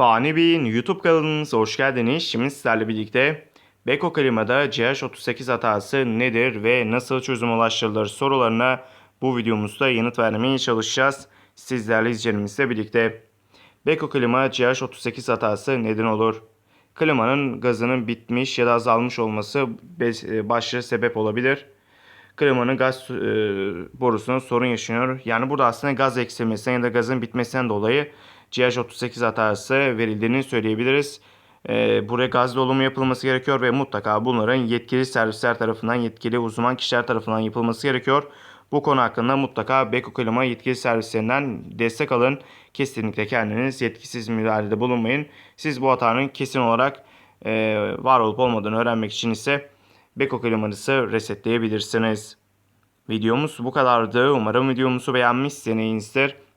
Fani Bey'in YouTube kanalımıza hoş geldiniz. Şimdi sizlerle birlikte Beko Klima'da CH38 hatası nedir ve nasıl çözüm ulaştırılır sorularına bu videomuzda yanıt vermeye çalışacağız. Sizlerle izleyicilerimizle birlikte. Beko Klima CH38 hatası neden olur? Klimanın gazının bitmiş ya da azalmış olması be- başlıca sebep olabilir. Klimanın gaz e, borusunda sorun yaşanıyor. Yani burada aslında gaz eksilmesinden ya da gazın bitmesinden dolayı GH38 hatası verildiğini söyleyebiliriz. E, buraya gaz dolumu yapılması gerekiyor ve mutlaka bunların yetkili servisler tarafından, yetkili uzman kişiler tarafından yapılması gerekiyor. Bu konu hakkında mutlaka Beko Klima yetkili servislerinden destek alın. Kesinlikle kendiniz yetkisiz müdahalede bulunmayın. Siz bu hatanın kesin olarak e, var olup olmadığını öğrenmek için ise Beko klimanızı resetleyebilirsiniz. Videomuz bu kadardı. Umarım videomuzu beğenmişsinizdir.